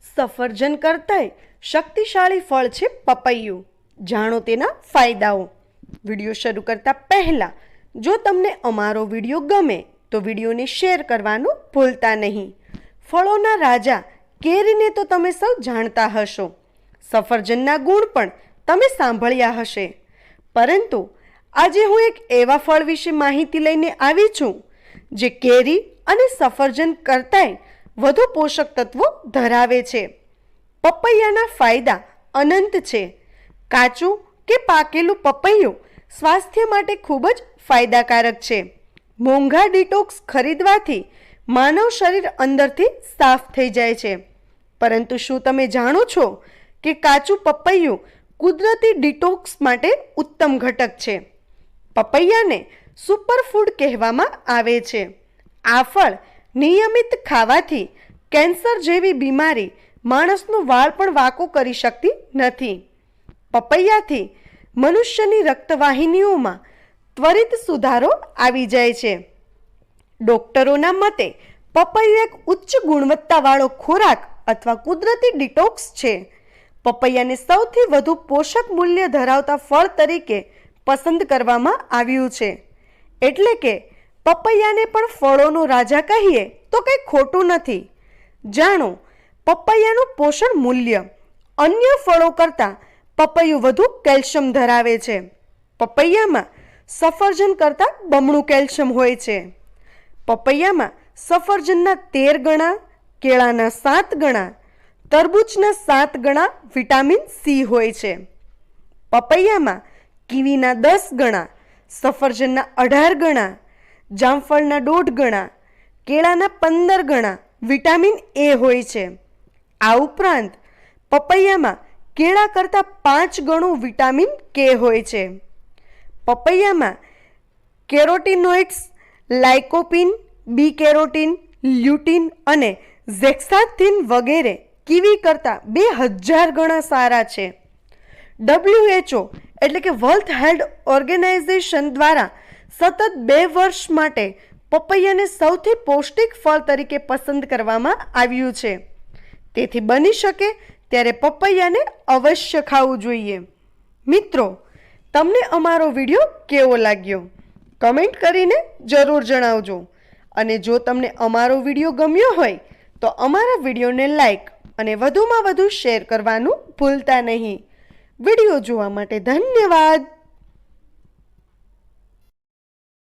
સફરજન કરતાંય શક્તિશાળી ફળ છે પપૈયું. જાણો તેના ફાયદાઓ. વીડિયો શરૂ કરતા પહેલાં, જો તમને અમારો વીડિયો ગમે, તો વિડીયોને શેર કરવાનું ભૂલતા નહીં. ફળોના રાજા કેરીને તો તમે સૌ જાણતા હશો. સફરજનના ગુણ પણ તમે સાંભળ્યા હશે. પરંતુ, આજે હું એક એવા ફળ વિશે માહિતી લઈને આવી છું, જે કેરી અને સફરજન કરતાંય વધુ પોષક તત્વો ધરાવે છે. પપૈયાના ફાયદા અનંત છે. કાચું કે પાકેલું પપૈયું સ્વાસ્થ્ય માટે ખૂબ જ ફાયદાકારક છે. મોંઘા ડિટોક્સ ખરીદવાથી માનવ શરીર અંદરથી સાફ થઈ જાય છે. પરંતુ શું તમે જાણો છો કે કાચું પપૈયું કુદરતી ડિટોક્સ માટે ઉત્તમ ઘટક છે? પપૈયાને સુપરફૂડ કહેવામાં આવે છે. આ ફળ નિયમિત ખાવાથી કેન્સર જેવી બીમારી માણસનું વાળ પણ વાકો કરી શકતી નથી. પપૈયાથી મનુષ્યની રક્તવાહિનીઓમાં ત્વરિત સુધારો આવી જાય છે. ડોક્ટરોના મતે પપૈયા એક ઉચ્ચ ગુણવત્તાવાળો ખોરાક અથવા કુદરતી ડિટોક્સ છે. પપૈયાને સૌથી વધુ પોષક મૂલ્ય ધરાવતા ફળ તરીકે પસંદ કરવામાં આવ્યું છે. એટલે કે પપૈયાને પણ ફળોનો રાજા કહીએ તો કંઈ ખોટું નથી. જાણો, પપૈયાનું પોષણ મૂલ્ય અન્ય ફળો કરતાં પપૈયું વધુ કેલ્શિયમ ધરાવે છે. પપૈયામાં સફરજન કરતાં બમણું કેલ્શિયમ હોય છે. પપૈયામાં સફરજનના તેર ગણા, કેળાના સાત ગણા, તરબૂચના સાત ગણા વિટામિન સી હોય છે. પપૈયામાં કીવીના દસ ગણા, સફરજનના અઢાર ગણા જામફળના દોઢ ગણા, કેળાના પંદર ગણા, વિટામિન એ હોય છે. આ ઉપરાંત પપૈયામાં કેળા કરતાં પાંચ ગણું વિટામિન કે હોય છે. પપૈયામાં કેરોટીનોઇડ્સ લાઇકોપિન બી કેરોટીન, લ્યુટીન અને ઝેક્સાથિન વગેરે કીવી કરતાં બે હજાર ગણા સારા છે. ડબ્લ્યુએચઓ એટલે કે વર્લ્ડ હેલ્થ ઓર્ગેનાઇઝેશન દ્વારા સતત બે વર્ષ માટે પપૈયાને સૌથી પૌષ્ટિક ફળ તરીકે પસંદ કરવામાં આવ્યું છે. તેથી બની શકે ત્યારે પપૈયાને અવશ્ય ખાવું જોઈએ. મિત્રો, તમને અમારો વીડિયો કેવો લાગ્યો? કમેન્ટ કરીને જરૂર જણાવજો. અને જો તમને અમારો વીડિયો ગમ્યો હોય, તો અમારા વિડીયોને લાઈક અને વધુમાં વધુ શેર કરવાનું ભૂલતા નહીં. વીડિયો જોવા માટે ધન્યવાદ.